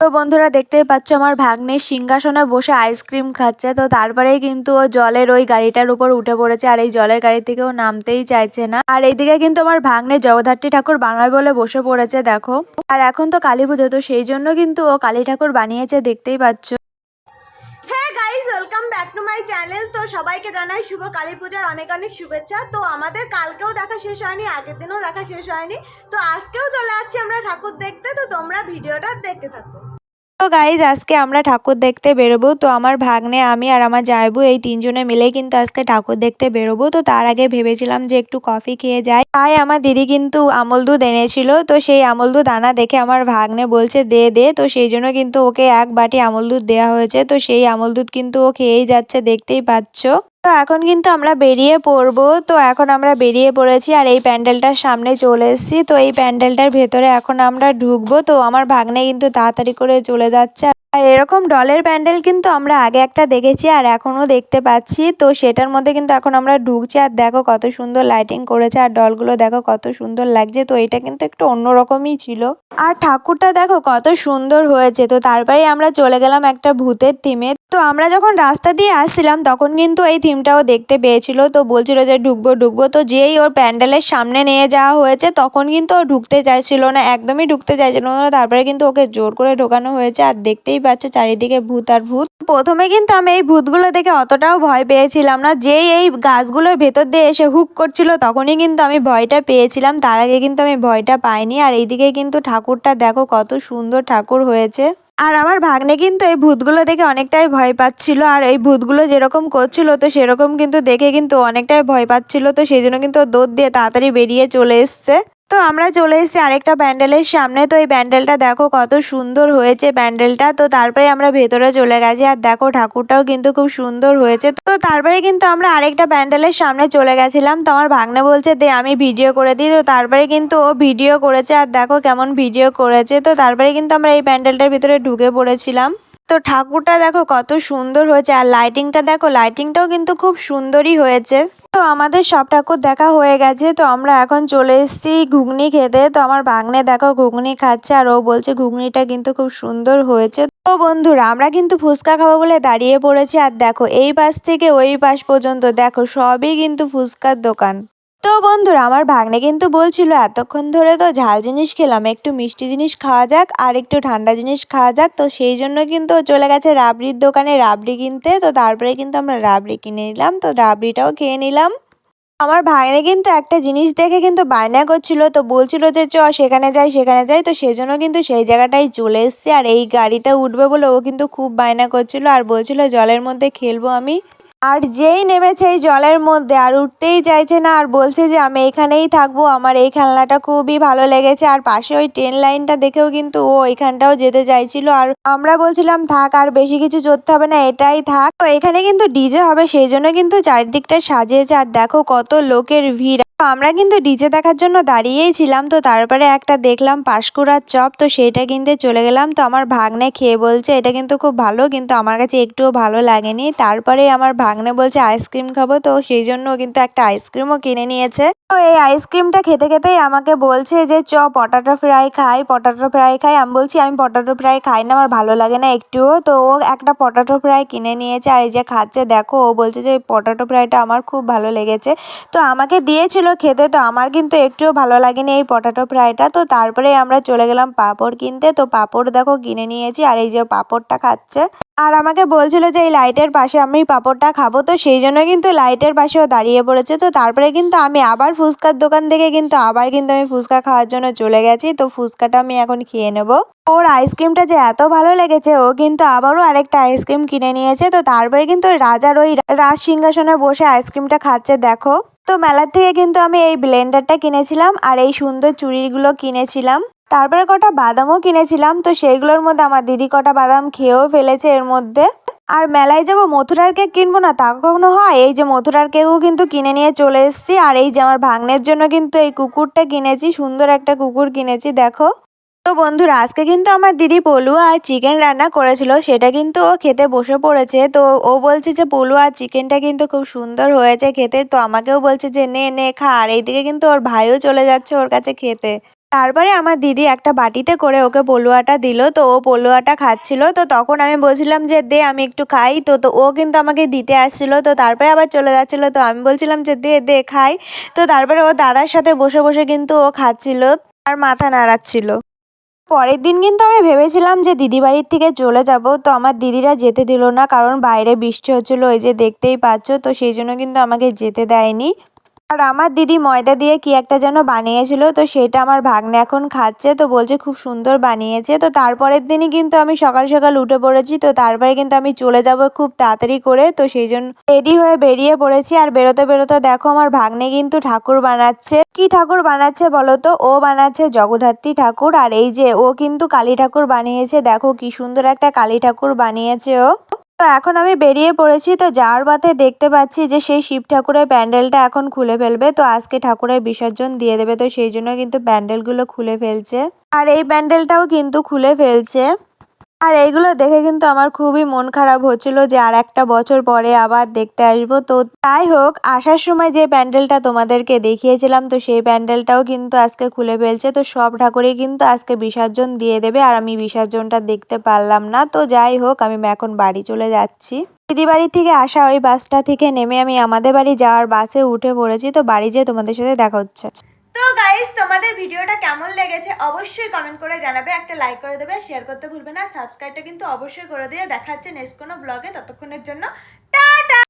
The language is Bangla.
তো বন্ধুরা দেখতে পাচ্ছ আমার ভাগ্নে সিংহাসনে বসে আইসক্রিম খাচ্ছে। তো তারপরেই কিন্তু ও জলের ওই গাড়িটার উপর উঠে পড়েছে আর এই জলের গাড়ি থেকে ও নামতেই চাইছে না। আর এইদিকে কিন্তু আমার ভাগ্নে জগদ্ধাত্রী ঠাকুর বানায় বলে বসে পড়েছে, দেখো। আর এখন তো কালী পুজো, তো সেই জন্য কিন্তু ও কালী ঠাকুর বানিয়েছে, দেখতেই পাচ্ছ। মাই চ্যানেল, তো সবাইকে জানাই শুভ কালী পূজার অনেক অনেক শুভেচ্ছা। তো আমাদের কালকেও দেখা শেষ হয়নি, আগের দিনও দেখা শেষ হয়নি। তো আজকেও চলে আসছি আমরা ঠাকুর দেখতে, তো তোমরা ভিডিওটা দেখতে থাকো। তো গাইজ আজকে আমরা ঠাকুর দেখতে বেরোবো। তো আমার ভাগ্নে, আমি আর আমার জায়বু এই তিনজনে মিলেই কিন্তু আজকে ঠাকুর দেখতে বেরোবো। তো তার আগে ভেবেছিলাম যে একটু কফি খেয়ে যাই। তাই আমার দিদি কিন্তু আমল দুধ এনেছিল। তো সেই আমল দুধ আনা দেখে আমার ভাগ্নে বলছে, দে দে। তো সেই জন্য কিন্তু ওকে এক বাটি আমল দুধ দেওয়া হয়েছে। তো সেই আমল দুধ কিন্তু ও খেয়েই যাচ্ছে, দেখতেই পাচ্ছ। তো এখন কিন্তু আমরা বেরিয়ে পড়ব। তো এখন আমরা বেরিয়ে পড়েছি আর এই প্যান্ডেলটার সামনে চলে এসেছি। তো এই প্যান্ডেলটার ভেতরে এখন আমরা ঢুকবো। তো আমার ভাগ্নে কিন্তু তাড়াতাড়ি করে চলে যাচ্ছে। আর এরকম ডলের প্যান্ডেল কিন্তু আমরা আগে একটা দেখেছি আর এখনও দেখতে পাচ্ছি। তো সেটার মধ্যে কিন্তু এখন আমরা ঢুকছি আর দেখো কত সুন্দর লাইটিং করেছে। আর ডলগুলো দেখো কত সুন্দর লাগছে। তো এটা কিন্তু একটু অন্যরকমই ছিল। আর ঠাকুরটা দেখো কত সুন্দর হয়েছে। তো তারপরে আমরা চলে গেলাম একটা ভূতের থিমে তো আমরা যখন রাস্তা দিয়ে আসছিলাম, তখন কিন্তু এই থিমটাও দেখতে পেয়েছিল। তো বলছিল যে, ঢুকবো ঢুকবো। তো যেই ওর প্যান্ডেলের সামনে নিয়ে যাওয়া হয়েছে, তখন কিন্তু ও ঢুকতে চাইছিল না, একদমই ঢুকতে চাইছিল না। তারপরে কিন্তু ওকে জোর করে ঢোকানো হয়েছে, আর দেখতেই পাচ্ছ চারিদিকে ভূত আর ভূত। প্রথমে কিন্তু আমি এই ভূতগুলো দেখে অতটাও ভয় পেয়েছিলাম না, যেই এই গাছগুলোর ভেতর দিয়ে এসে হুক করছিল, তখনই কিন্তু আমি ভয়টা পেয়েছিলাম। তার আগে কিন্তু আমি ভয়টা পাইনি, আর এইদিকে কিন্তু ঠাকুরটা দেখো, কত সুন্দর ঠাকুর হয়েছে। আর আমার ভাগ্নে কিন্তু এই ভূতগুলো দেখে অনেকটাই ভয় পাচ্ছিল, আর এই ভূতগুলো যেরকম করছিল তো সেরকম কিন্তু দেখে কিন্তু অনেকটাই ভয় পাচ্ছিল, তো সেই জন্য কিন্তু দৌড় দিয়ে তাড়াতাড়ি বেরিয়ে চলে এসছে। তো আমরা চলে এসেছি আরেকটা ব্যান্ডেলের সামনে। তো এই প্যান্ডেলটা দেখো কত সুন্দর হয়েছে ব্যান্ডেলটা। তো তারপরে আমরা ভেতরে চলে গেছি আর দেখো ঠাকুরটাও কিন্তু খুব সুন্দর হয়েছে। তো তারপরে কিন্তু আমরা আরেকটা ব্যান্ডেলের সামনে চলে গেছিলাম। তো আমার ভাগ্নে বলছে, দে, আমি ভিডিও করে দিই। তো তারপরে কিন্তু ও ভিডিও করেছে আর দেখো কেমন ভিডিও করেছে। তো তারপরে কিন্তু আমরা এই প্যান্ডেলটার ভিতরে ঢুকে পড়েছিলাম। তো ঠাকুরটা দেখো কত সুন্দর হয়েছে, আর লাইটিংটা দেখো লাইটিংটাও কিন্তু খুব সুন্দরই হয়েছে। তো আমাদের সব ঠাকুর দেখা হয়ে গেছে, তো আমরা এখন চলে এসেছি ঘুগনি খেতে। তো আমার বাগনে দেখো ঘুগনি খাচ্ছে, আর ও বলছে ঘুগনিটা কিন্তু খুব সুন্দর হয়েছে। তো বন্ধুরা, আমরা কিন্তু ফুচকা খাব বলে দাঁড়িয়ে পড়েছি, আর দেখো এই পাশ থেকে ওই পাশ পর্যন্ত, দেখো সবই কিন্তু ফুচকার দোকান। তো বন্ধুরা, আমার ভাগ্নে কিন্তু বলছিল, এতক্ষণ ধরে তো ঝাল জিনিস খেলাম, একটু মিষ্টি জিনিস খাওয়া যাক আর একটু ঠান্ডা জিনিস খাওয়া যাক। তো সেই জন্য কিন্তু চলে গেছে রাবড়ির দোকানে রাবড়ি কিনতে। তো তারপরে কিন্তু আমরা রাবড়ি কিনে নিলাম। তো রাবড়িটাও খেয়ে নিলাম। আমার ভাইনে কিন্তু একটা জিনিস দেখে কিন্তু বায়না করছিল। তো বলছিল যে, চ, সেখানে যাই সেখানে যাই। তো সেই জন্য কিন্তু সেই জায়গাটাই চলে এসছে। আর এই গাড়িটা উঠবে বলে ও কিন্তু খুব বায়না করছিল। আর বলছিল, জলের মধ্যে খেলব আমি। আর যেই নেমেছে এই জলের মধ্যে, আর উঠতেই চাইছে না, আর বলছে যে আমি এখানেই থাকব, আমার এই খেলনাটা খুবই ভালো লেগেছে, আর পাশে ওই ট্রেন লাইনটা দেখেও কিন্তু ও এখানটাও যেতে চাইছিল, আর আমরা বলছিলাম, থাক, আর বেশি কিছু চড়তে হবে না, এটাই থাক। তো এখানে কিন্তু ডিজে হবে, সেই জন্য কিন্তু চারিদিকটা সাজিয়েছে, আর দেখো কত লোকের ভিড়। আমরা কিন্তু ডিজে দেখার জন্য দাঁড়িয়েই ছিলাম, তো তারপরে একটা দেখলাম পাঁশকুড়ার চপ, তো সেইটা কিনতে চলে গেলাম, তো আমার ভাগ্নে খেয়ে বলছে, এটা কিন্তু খুব ভালো, কিন্তু আমার কাছে একটুও ভালো লাগেনি। তারপরে আমার ভাগ্নে বলছে, আইসক্রিম খাব তো, সেই জন্য কিন্তু একটা আইসক্রিমও কিনে নিয়েছে। তো এই আইসক্রিমটা খেতে খেতেই আমাকে বলছে যে, চ, পটাটো ফ্রাই খাই, পটাটো ফ্রাই খাই। আমি বলছি, আমি পটাটো ফ্রাই খাই না, আমার ভালো লাগে না একটুও। তো ও একটা পটাটো ফ্রাই কিনে নিয়েছে, আর এই যে খাচ্ছে, দেখো, ও বলছে যে, পটাটো ফ্রাইটা আমার খুব ভালো লেগেছে। তো আমাকে দিয়েছিল খেতে তো আমার কিন্তু একটুও ভালো লাগেনি এই পটাটো ফ্রাইটা। তো তারপরে আমরা চলে গেলাম পাঁপড় কিনতে। তো পাঁপড় দেখো কিনে নিয়েছি আর এই যে পাঁপড়টা খাচ্ছে। আর আমাকে বলছিল যে এই লাইটের পাশে আমি পাঁপড়টা খাব। তো সেই জন্য কিন্তু লাইটের পাশেও দাঁড়িয়ে পড়েছে। তো তারপরে কিন্তু আমি আবার ফুচকার দোকান থেকে কিন্তু আবার কিন্তু আমি ফুচকা খাওয়ার জন্য চলে গেছি। তো ফুচকাটা আমি এখন খেয়ে নেব। ওর আইসক্রিমটা যে এত ভালো লেগেছে, ও কিন্তু আবারও আরেকটা আইসক্রিম কিনে নিয়েছে। তো তারপরে কিন্তু রাজার ওই রাজ সিংহাসনে বসে আইসক্রিমটা খাচ্ছে, দেখো। তো মেলার থেকে কিন্তু আমি এই ব্লেন্ডারটা কিনেছিলাম আর এই সুন্দর চুড়িগুলো কিনেছিলাম। তারপরে কটা বাদামও কিনেছিলাম, তো সেইগুলোর মধ্যে আমার দিদি কটা বাদাম খেয়েও ফেলেছে এর মধ্যে। আর মেলায় যাব মথুরার কেক কিনবো না, তা কখনো হয়? এই যে মথুরার কেকও কিন্তু কিনে নিয়ে চলে এসেছি, আর এই যে আমার ভাগ্নের জন্য কিন্তু এই কুকুরটা কিনেছি, সুন্দর একটা কুকুর কিনেছি, দেখো। তো বন্ধুরা, আজকে কিন্তু আমার দিদি পলুয়া আর চিকেন রান্না করেছিল, সেটা কিন্তু ও খেতে বসে পড়েছে। তো ও বলছে যে পলুয়া আর চিকেনটা কিন্তু খুব সুন্দর হয়েছে খেতে। তো আমাকেও বলছে যে, নে নে, খা। আর এইদিকে কিন্তু ওর ভাইও চলে যাচ্ছে ওর কাছে খেতে। তারপরে আমার দিদি একটা বাটিতে করে ওকে পলুয়াটা দিল। তো ও পলুয়াটা খাচ্ছিল। তো তখন আমি বলছিলাম যে, দে, আমি একটু খাই। তো তো ও কিন্তু আমাকে দিতে আসছিল। তো তারপরে আবার চলে যাচ্ছিল। তো আমি বলছিলাম যে, দে দে, খাই। তো তারপরে ও দাদার সাথে বসে বসে কিন্তু ও খাচ্ছিল আর মাথা নাড়াচ্ছিল। পরের দিন কিন্তু আমি ভেবেছিলাম যে দিদি বাড়ির থেকে চলে যাব, তো আমার দিদিরা যেতে দিল না, কারণ বাইরে বৃষ্টি হচ্ছিল, ওই যে দেখতেই পাচ্ছ, তো সেই জন্য কিন্তু আমাকে যেতে দেয়নি। আর আমার দিদি ময়দা দিয়ে কি একটা যেন বানিয়েছিল, তো সেটা আমার ভাগ্নে এখন খাচ্ছে, তো বলছে খুব সুন্দর বানিয়েছে, তো তারপরের দিনই কিন্তু আমি সকাল সকাল উঠে পড়েছি, তো তারপরে কিন্তু আমি চলে যাব খুব তাড়াতাড়ি করে, তো সেই জন্য রেডি হয়ে বেরিয়ে পড়েছি, আর বেরোতে বেরোতে দেখো আমার ভাগ্নে কিন্তু ঠাকুর বানাচ্ছে। কি ঠাকুর বানাচ্ছে বলো তো? ও বানাচ্ছে জগদ্ধাত্রী ঠাকুর, আর এই যে ও কিন্তু কালী ঠাকুর বানিয়েছে, দেখো কি সুন্দর একটা কালী ঠাকুর বানিয়েছে ও। তো এখন আমি বেরিয়ে পড়েছি, তো যাওয়ার পথে দেখতে পাচ্ছি যে সেই শিব ঠাকুরের প্যান্ডেলটা এখন খুলে ফেলবে। তো আজকে ঠাকুরের বিসর্জন দিয়ে দেবে, তো সেই জন্য কিন্তু প্যান্ডেলগুলো খুলে ফেলছে। আর এই প্যান্ডেলটাও কিন্তু খুলে ফেলছে। আর এইগুলো দেখে কিন্তু আমার খুবই মন খারাপ হচ্ছিল যে আর একটা বছর পরে আবার দেখতে আসব। তো তাই হোক, আসার সময় যে প্যান্ডেলটা তোমাদেরকে দেখিয়েছিলাম, তো সেই প্যান্ডেলটাও কিন্তু আজকে খুলে ফেলছে। তো সব ঠাকুরই কিন্তু আজকে বিসর্জন দিয়ে দেবে আর আমি বিসর্জনটা দেখতে পারলাম না। তো যাই হোক, আমি এখন বাড়ি চলে যাচ্ছি। দিদি বাড়ি থেকে আসা ওই বাসটা থেকে নেমে আমি আমাদের বাড়ি যাওয়ার বাসে উঠে পড়েছি। তো বাড়ি যেয়ে তোমাদের সাথে দেখা হচ্ছে। গাইস তোমাদের ভিডিওটা কেমন লেগেছে অবশ্যই কমেন্ট করে জানাবে, একটা লাইক করে দেবে শেয়ার করতে ভুলবে না সাবস্ক্রাইবটা কিন্তু অবশ্যই করে দিয়ে দেখা হচ্ছে নেক্সট কোনো ব্লগে ততক্ষণের জন্য টা